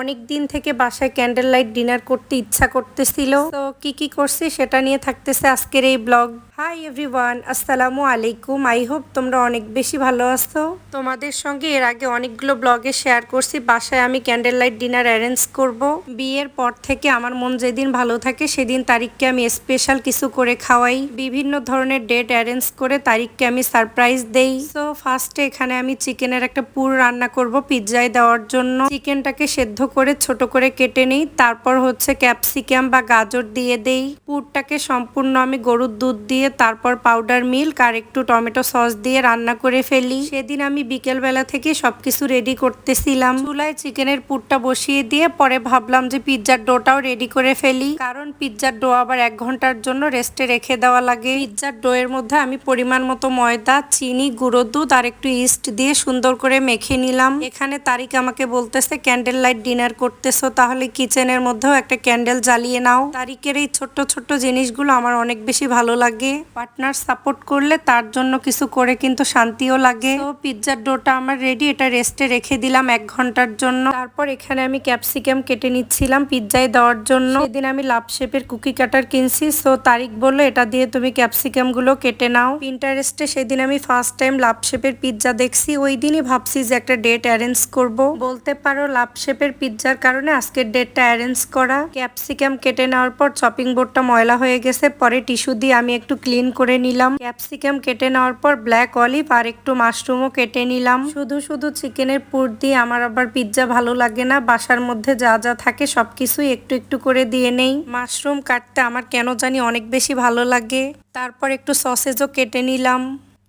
অনেক দিন থেকে বাসায় ক্যান্ডেল লাইট ডিনার করতে ইচ্ছা করতেছিল। তো কি কি করছি সেটা নিয়ে থাকতেছে আজকের এই ব্লগ হাই এভরিওয়ান আসসালামু আলাইকুম। আই হোপ তোমরা অনেক বেশি ভালো আছো। তোমাদের সঙ্গে এর আগে অনেকগুলো ব্লগে শেয়ার করছি। বাসায় আমি ক্যান্ডেল লাইট ডিনার অ্যারেঞ্জ করব। বিয়ের পর থেকে আমার মন যেদিন ভালো থাকে সেদিন তারিখকে আমি স্পেশাল কিছু করে খাওয়াই। বিভিন্ন ধরনের ডেট অ্যারেঞ্জ করে তারিখকে আমি সারপ্রাইজ দেই। সো ফার্স্টে এখানে আমি চিকেনের একটা পুর রান্না করব পিৎজায় দেওয়ার জন্য। চিকেনটাকে সেদ্ধ করে, ছোট করে কেটে নিই। তারপর হচ্ছে ক্যাপসিকাম বা গাজর দিয়ে দেই। পুরটাকে সম্পূর্ণ আমি গরুর দুধ দিয়ে, তারপর পাউডার মিল্ক আর একটু টমেটো সস দিয়ে রান্না করে ফেলি। সেদিন আমি বিকেল বেলা থেকে সবকিছু রেডি করতেছিলাম। চুলায় চিকেনের পুরটা বসিয়ে দিয়ে পরে ভাবলাম যে পিৎজার ডোটাও রেডি করে ফেলি। কারণ পিৎজার ডো আবার এক ঘণ্টার জন্য রেস্টে রেখে দেওয়া লাগে। পিৎজার ডো এর মধ্যে আমি পরিমাণ মতো ময়দা, চিনি, গুঁড়ো দুধ আর একটু ইস্ট দিয়ে সুন্দর করে মেখে নিলাম। এখানে তারিক আমাকে বলতেছে ক্যান্ডেল লাইট ডিনার করতেছো, তাহলে কিচেনের মধ্যেও একটা ক্যান্ডেল জ্বালিয়ে নাও। তারিকের এই ছোট্ট ছোট্ট জিনিসগুলো আমার অনেক বেশি ভালো লাগে। পার্টনার সাপোর্ট করলে তার জন্য কিছু করে কিন্তু শান্তিও লাগে। তো পিৎজার ডোটা আমার রেডি এটা রেস্টে রেখে দিলাম এক ঘণ্টার জন্য। তারপর এখানে আমি ক্যাপসিকাম কেটে নিচ্ছিলাম পিৎজায় দেওয়ার জন্য। সেদিন আমি লাভ শেপের কুকি কাটার কিনছি সো তারিক বলল এটা দিয়ে তুমি ক্যাপসিকামগুলো কেটে নাও। ইন্টারেস্টে সেদিন আমি ফার্স্ট টাইম লাভ শেপের পিৎজা দেখছি। ওই দিনই ভাবছি যে একটা ডেট অ্যারেঞ্জ করব। বলতে পারো লাভ শেপের পিৎজার কারণে আজকের ডেটটা অ্যারেঞ্জ করা। ক্যাপসিকাম কেটে নেওয়ার পর চপিং বোর্ডটা ময়লা হয়ে গেছে, পরে টিস্যু দিয়ে আমি একটু ক্লিন করে নিলাম। ক্যাপসিকাম কেটে নেওয়ার পর ব্ল্যাক অলিভ আর একটু মাশরুমও কেটে নিলাম। শুধু শুধু চিকেনের পুর দিয়ে আমার আবার পিৎজা ভালো লাগে না, বাসার মধ্যে যা যা থাকে সবকিছুই একটু একটু করে দিয়ে নেই। মাশরুম কাটতে আমার কেন জানি অনেক বেশি ভালো লাগে। তারপর একটু সসেজও কেটে নিলাম।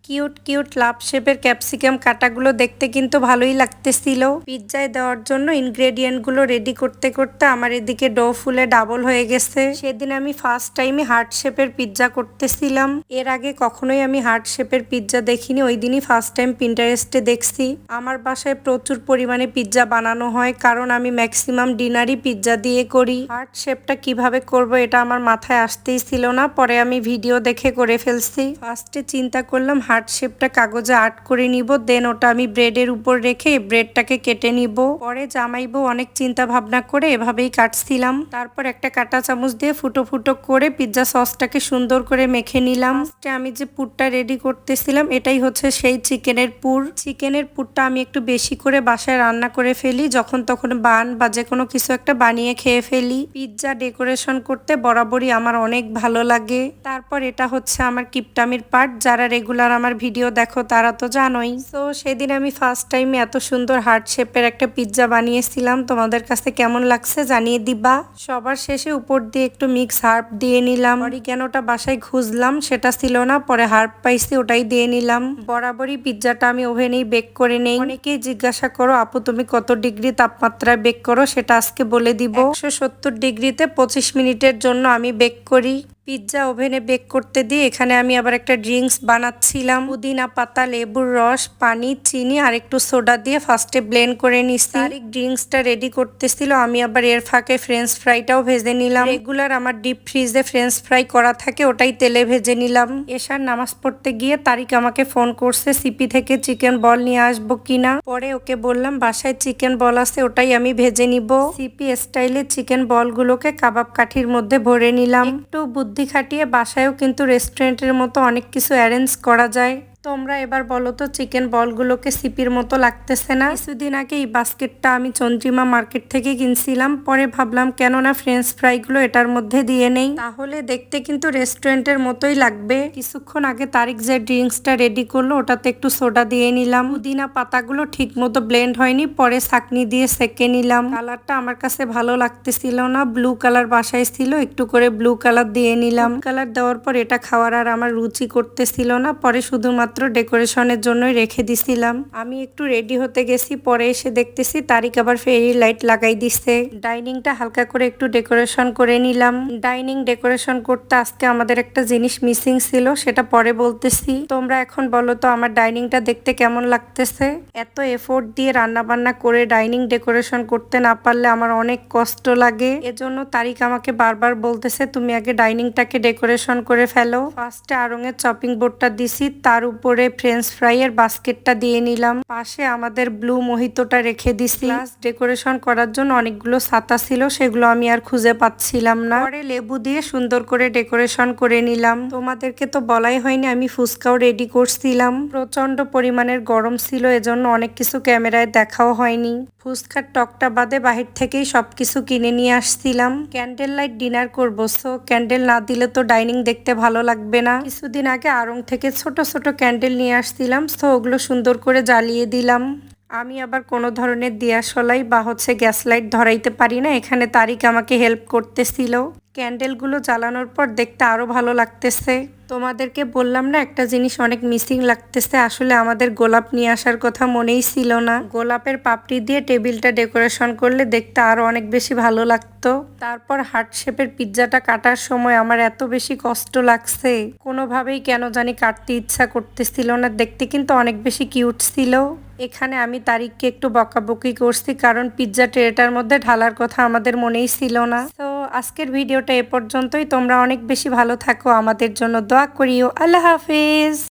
কিউট কিউট লাভ শেপের ক্যাপসিকাম কাটাগুলো দেখতে কিন্তু ভালোই লাগতেছিল। পিৎজায় দেওয়ার জন্য ইনগ্রেডিয়েন্টগুলো রেডি করতে করতে আমার এদিকে ডো ফুলে ডাবল হয়ে গেছে। সেদিন আমি ফার্স্ট টাইমে হার্ট শেপের পিৎজা করতেছিলাম। এর আগে কখনোই আমি হার্ট শেপের পিৎজা দেখিনি, ওই দিনই ফার্স্ট টাইম পিন্টারেস্টে দেখছি। আমার বাসায় প্রচুর পরিমাণে পিৎজা বানানো হয়, কারণ আমি ম্যাক্সিমাম ডিনারই পিৎজা দিয়ে করি। হার্ট শেপটা কীভাবে করব এটা আমার মাথায় আসতেই ছিল না, পরে আমি ভিডিও দেখে করে ফেলছি। ফার্স্টে চিন্তা করলাম হার্ট শেপটা কাগজে আর্ট করে নিব, দেন ওটা আমি ব্রেডের উপর রেখে ব্রেডটাকে কেটে নিব। পরে জামাইবো অনেক চিন্তা ভাবনা করে এভাবেই কাটছিলাম। তারপর একটা কাটা চামচ দিয়ে ফুটো ফুটো করে পিৎজা সসটাকে সুন্দর করে মেখে নিলাম। আমি যে পুরটা রেডি করতেছিলাম, এটাই হচ্ছে সেই চিকেনের পুর। চিকেনের পুরটা আমি একটু বেশি করে বাসায় রান্না করে ফেলি, যখন তখন বান বা যে কোনো কিছু একটা বানিয়ে খেয়ে ফেলি। পিৎজা ডেকোরেশন করতে বরাবরই আমার অনেক ভালো লাগে। তারপর এটা হচ্ছে আমার কিপটামির পার্ট, যারা রেগুলার আমার ভিডিও দেখো, তারা তো জানোই। তো সেদিন আমি ফার্স্ট টাইম এত সুন্দর হার্ট শেপের একটা পিৎজা বানিয়েছিলাম। তোমাদের কাছে কেমন লাগছে জানিয়ে দিবা। সবার শেষে উপর দিয়ে একটু মিক্স হার্প দিয়ে নিলাম। অরিগ্যানোটা বাসায় খুঁজলাম, সেটা ছিল না, পরে হার্প পাইছি, ওটাই দিয়ে নিলাম। বরাবরই পিৎজাটা আমি ওভেনেই বেক করে নেই। অনেকেই জিজ্ঞাসা করো, আপু, তুমি কত ডিগ্রি তাপমাত্রায় বেক করো? সেটা আজকে বলে দিব। একশো সত্তর ডিগ্রিতে পঁচিশ মিনিটের জন্য আমি বেক করি। পিৎজা ওভেনে বেক করতে দিয়ে এখানে আমি আবার একটা ড্রিঙ্কস বানাচ্ছিলাম। পুদিনা পাতা লেবুর রস পানি চিনি আর একটু সোডা দিয়ে ফার্স্টে ব্লেন্ড করে নিচ্ছি তারিক ড্রিঙ্কসটা রেডি করতেছিল আমি আবার এর ফাঁকে ফ্রেঞ্চ ফ্রাইটাও ভেজে নিলাম। রেগুলার আমার ডিপ ফ্রিজে ফ্রেঞ্চ ফ্রাই করা থাকে ওটাই তেলে ভেজে নিলাম। এসার নামাজ পড়তে গিয়ে তারিক আমাকে ফোন করছে সিপি থেকে চিকেন বল নিয়ে আসব কিনা? পরে ওকে বললাম বাসায় চিকেন বল আছে ওটাই আমি ভেজে নিব। সিপি স্টাইলে চিকেন বলগুলোকে কাবাব কাঠির মধ্যে ভরে নিলাম। একটু বুদ্ধি খাটিয়ে বাসায়ও কিন্তু রেস্টুরেন্টের মতো অনেক কিছু অ্যারেঞ্জ করা যায়। তোমরা এবার বলো তো চিকেন বলগুলোকে সিপির মতো লাগতেছে না? কিছুদিন আগে এই বাস্কেটটা আমি চন্দ্রিমা মার্কেট থেকে কিনছিলাম, পরে ভাবলাম কেননা ফ্রেঞ্চ ফ্রাইগুলো এটার মধ্যে দিয়ে নেই। তাহলে দেখতে কিন্তু রেস্টুরেন্টের মতোই লাগবে। কিছুক্ষণ আগে তারিক যে ড্রিঙ্কসটা রেডি করল, ওটাতে একটু সোডা দিয়ে নিলাম। পুদিনা পাতাগুলো ঠিক মতো ব্লেন্ড হয়নি, পরে ছাকনি দিয়ে সেকে নিলাম। কালারটা আমার কাছে ভালো লাগতেছিল না ব্লু কালার বাসায় ছিল, একটু করে ব্লু কালার দিয়ে নিলাম। কালার দেওয়ার পর এটা খাওয়ার আর আমার রুচি করতেছিল না, পরে শুধুমাত্র ডেকোরেশনের জন্যই রেখে দিছিলাম। আমি একটু রেডি হতে গেছি, পরে এসে দেখতেছি তারিক আবার ফেরি লাইট লাগাই দিছে। ডাইনিংটা হালকা করে একটু ডেকোরেশন করে নিলাম। ডাইনিং ডেকোরেশন করতে আজকে আমাদের একটা জিনিস মিসিং ছিল, সেটা পরে বলতেছি। তোমরা এখন বলো তো, আমার ডাইনিংটা দেখতে কেমন লাগতেছে? এত এফোর্ট দিয়ে রান্না বান্না করে ডাইনিং ডেকোরেশন করতে না পারলে আমার অনেক কষ্ট লাগে। এজন্য তারিক আমাকে বারবার বলতেছে, তুমি আগে ডাইনিংটাকে ডেকোরেশন করে ফেলো। ফার্স্টে আরঙের চপিং বোর্ডটা দিছি, তার উপর উপরে ফ্রেঞ্চ ফ্রাইয়ের বাস্কেটটা দিয়ে নিলাম। পাশে আমাদের ব্লু মোহিতোটা রেখে দিছি। ডেকোরেশন করার জন্য অনেকগুলো ছাতা ছিল, সেগুলো আমি আর খুঁজে পাচ্ছিলাম না। পরে লেবু দিয়ে সুন্দর করে ডেকোরেশন করে নিলাম। তোমাদেরকে তো বলাই হয়নি, আমি ফুচকাও রেডি করছিলাম। প্রচণ্ড পরিমাণের গরম ছিল, এজন্য অনেক কিছু ক্যামেরায় দেখাও হয়নি। ফুচকার টকটা বাদে বাহির থেকেই সবকিছু কিনে নিয়ে আসছিলাম। ক্যান্ডেল লাইট ডিনার করব সো ক্যান্ডেল না দিলে তো ডাইনিং দেখতে ভালো লাগবে না। কিছুদিন আগে আড়ং থেকে ছোট ছোট ক্যান্ডেল নিয়ে আসছিলাম, তো ওগুলো সুন্দর করে জ্বালিয়ে দিলাম। আমি আবার কোনো ধরনের দিয়াশলাই বা হচ্ছে গ্যাস লাইট ধরাইতে পারি না, এখানে তারিক আমাকে হেল্প করতেছিল। ক্যান্ডেলগুলো জ্বালানোর পর দেখতে আরও ভালো লাগতেছে। তোমাদেরকে বললাম না, একটা জিনিস অনেক মিসিং লাগতেছে। আসলে আমাদের গোলাপ নিয়ে আসার কথা মনেই ছিল না। গোলাপের পাপড়ি দিয়ে টেবিলটা ডেকোরেশন করলে দেখতে আরও অনেক বেশি ভালো লাগতো। তারপর হার্ট শেপের পিৎজাটা কাটার সময় আমার এত বেশি কষ্ট লাগছে। কোনোভাবেই কেন জানি কাটতে ইচ্ছা করতেছিল না। দেখতে কিন্তু অনেক বেশি কিউট ছিল। এখানে আমি তারিখকে একটু বকাবকি করছি, কারণ পিৎজা ট্রেটার মধ্যে ঢালার কথা আমাদের মনেই ছিল না। তো আজকের ভিডিওটা এ পর্যন্তই। তোমরা অনেক বেশি ভালো থাকো। আমাদের জন্য দোয়া করিও। আল্লাহ হাফিজ।